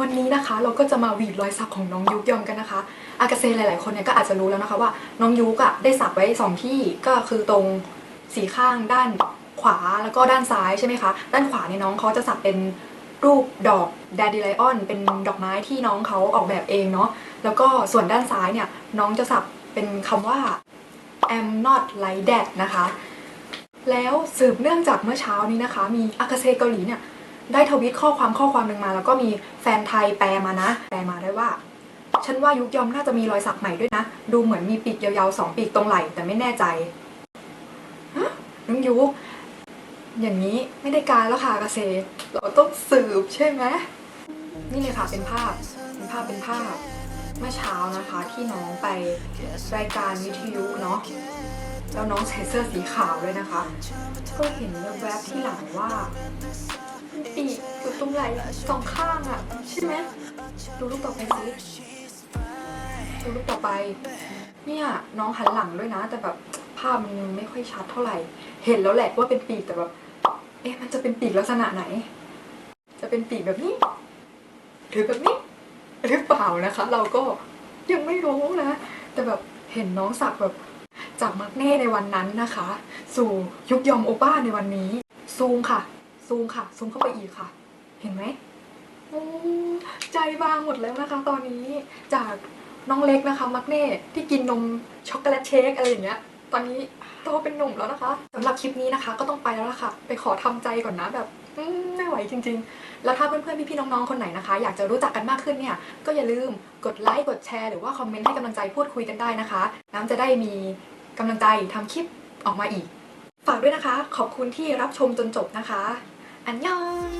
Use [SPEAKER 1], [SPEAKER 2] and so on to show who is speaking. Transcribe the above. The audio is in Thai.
[SPEAKER 1] วันนี้นะคะเราก็จะมาหวีดรอยสักของน้องยุกยอมกันนะคะ อากาเซหลาย ๆ คนเนี่ยก็อาจจะรู้แล้วนะคะว่าน้องยุกอะได้สักไว้สองที่ก็คือตรงสีข้างด้านขวาแล้วก็ด้านซ้ายใช่ไหมคะ ด้านขวาเนี่ยน้องเขาจะสักเป็นรูปดอกแดด d ไลออนเป็นดอกไม้ที่น้องเขาออกแบบเองเนาะแล้วก็ส่วนด้านซ้ายเนี่ยน้องจะสักเป็นคำว่า am not like that นะคะ แล้วสืบเนื่องจากเมื่อเช้านี้นะคะ มีอากาเซเกาหลีเนี่ย ได้ทวิตข้อความข้อความหนึ่งมา แล้วก็มีแฟนไทยแปลมานะ แปลมาได้ว่า ฉันว่ายุกยอมน่าจะมีรอยสักใหม่ด้วยนะ ดูเหมือนมีปีกยาวๆสองปีกตรงไหล่แต่ไม่แน่ใจน้องยุกอย่างนี้ไม่ได้การแล้วค่ะอากาเซเราต้องสืบใช่ไหมนี่เลยค่ะเป็นภาพเป็นภาพเป็นภาพเมื่อเช้านะคะที่น้องไปรายการวิทยุเนาะแล้วน้องใส่เสื้อสีขาวด้วยนะคะ ก็เห็นแวบๆที่หลังว่า ไหล่สองข้างอะใช่ไหมดูรูปต่อไปสิดูรูปต่อไป เนี่ยน้องหันหลังด้วยนะ แต่แบบภาพมันไม่ค่อยชัดเท่าไหร่ เห็นแล้วแหละว่าเป็นปีกแต่แบบเอ๊ะมันจะเป็นปีกลักษณะไหน จะเป็นปีกแบบนี้หรือแบบนี้หรือเปล่านะคะ เราก็ยังไม่รู้นะ แต่แบบเห็นน้องสักแบบจากมักเน่ในวันนั้นนะคะ สู่ยุคยอมโอป้าในวันนี้ ซูมค่ะ ซูมค่ะ ซูมเข้าไปอีกค่ะ เห็นไหมอืมใจบางหมดแล้วนะคะ ตอนนี้จากน้องเล็กนะคะมักเน่ที่กินนมช็อกโกแลตเชคอะไรอย่างเงี้ย ตอนนี้โตเป็นหนุ่มแล้วนะคะสำหรับคลิปนี้นะคะ ก็ต้องไปแล้วล่ะค่ะ ไปขอทำใจก่อนนะแบบอืมไม่ไหวจริง ๆ แล้วถ้าเพื่อนๆ พี่ๆ น้องๆ คนไหนนะคะ อยากจะรู้จักกันมากขึ้นเนี่ย ก็อย่าลืมกดไลค์ กดแชร์ หรือว่าคอมเมนต์ให้กำลังใจพูดคุยกันได้นะคะ น้ำจะได้มีกำลังใจทำคลิปออกมาอีก ฝากด้วยนะคะ ขอบคุณที่รับชมจนจบนะคะ อันยอง